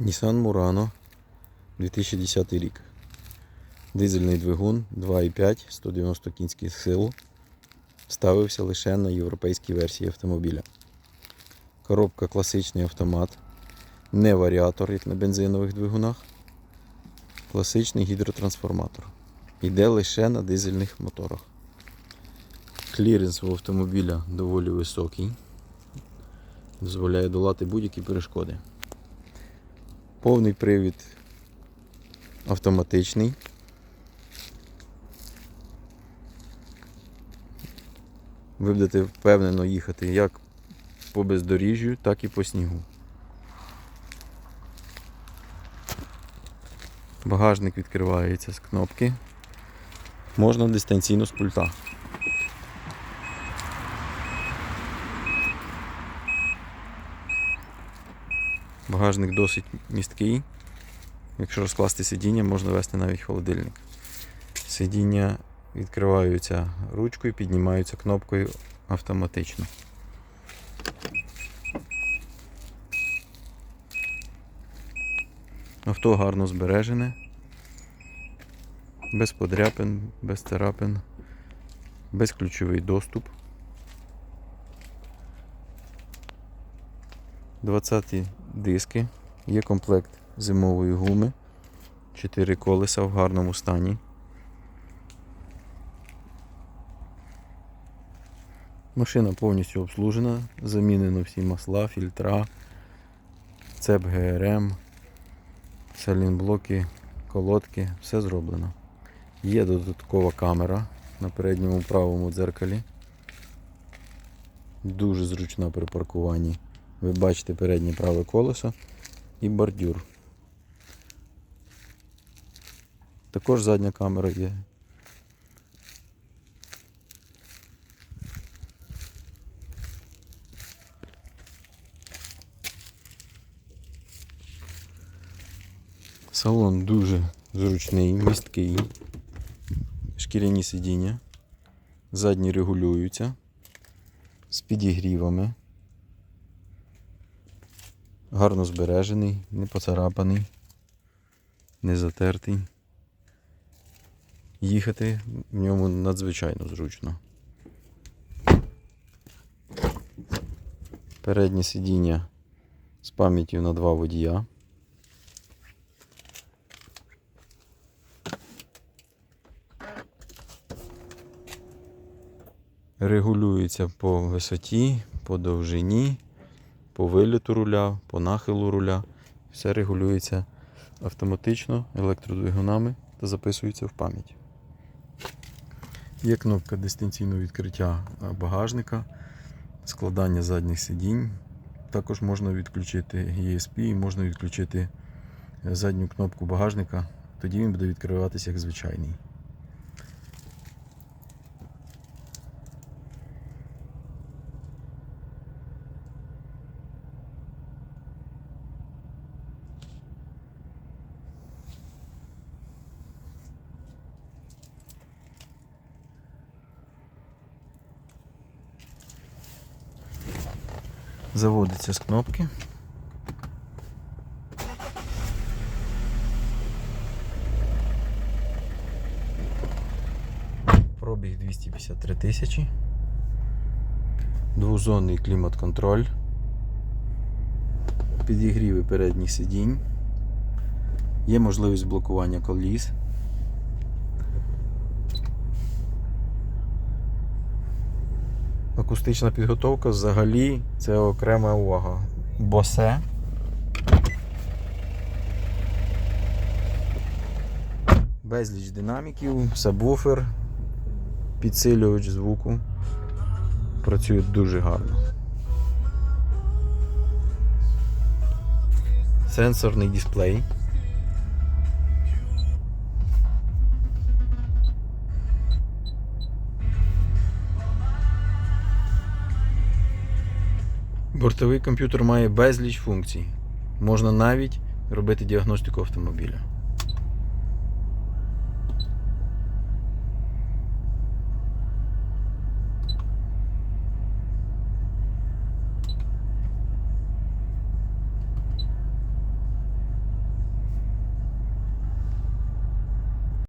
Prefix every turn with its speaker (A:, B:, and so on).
A: Nissan Murano 2010 рік. Дизельний двигун 2,5 190 кінських сил. Ставився лише на європейській версії автомобіля. Коробка класичний автомат. Не варіатор, як на бензинових двигунах. Класичний гідротрансформатор. Іде лише на дизельних моторах. Кліренс у автомобіля доволі високий. Дозволяє долати будь-які перешкоди. Повний привід автоматичний. Ви будете впевнено їхати як по бездоріжжю, так і по снігу. Багажник відкривається з кнопки. Можна дистанційно з пульта. Багажник досить місткий. Якщо розкласти сидіння, можна вести навіть холодильник. Сидіння відкриваються ручкою, піднімаються кнопкою автоматично. Авто гарно збережене, без подряпин, без царапин, безключовий доступ. 20 диски, є комплект зимової гуми, 4 колеса в гарному стані. Машина повністю обслужена, замінено всі масла, фільтра, цеп ГРМ, салінблоки, колодки, все зроблено. Є додаткова камера на передньому правому дзеркалі. Дуже зручна при паркуванні. Ви бачите переднє праве колесо і бордюр. Також задня камера є. Салон дуже зручний, місткий. Шкіряні сидіння. Задні регулюються з підігрівами. Гарно збережений, не поцарапаний, не затертий. Їхати в ньому надзвичайно зручно. Переднє сидіння з пам'яттю на два водія. Регулюється по висоті, по довжині по виліту руля, по нахилу руля. Все регулюється автоматично електродвигунами та записується в пам'ять. Є кнопка дистанційного відкриття багажника, складання задніх сидінь. Також можна відключити ESP і можна відключити задню кнопку багажника, тоді він буде відкриватися як звичайний. Заводиться з кнопки. Пробіг 253 тисячі. Двозонний клімат-контроль. Підігріви передніх сидінь. Є можливість блокування коліс. Акустична підготовка взагалі це окрема увага. Босе. Безліч динаміків, сабвуфер, підсилювач звуку. Працює дуже гарно. Сенсорний дисплей. Бортовий комп'ютер має безліч функцій. Можна навіть робити діагностику автомобіля.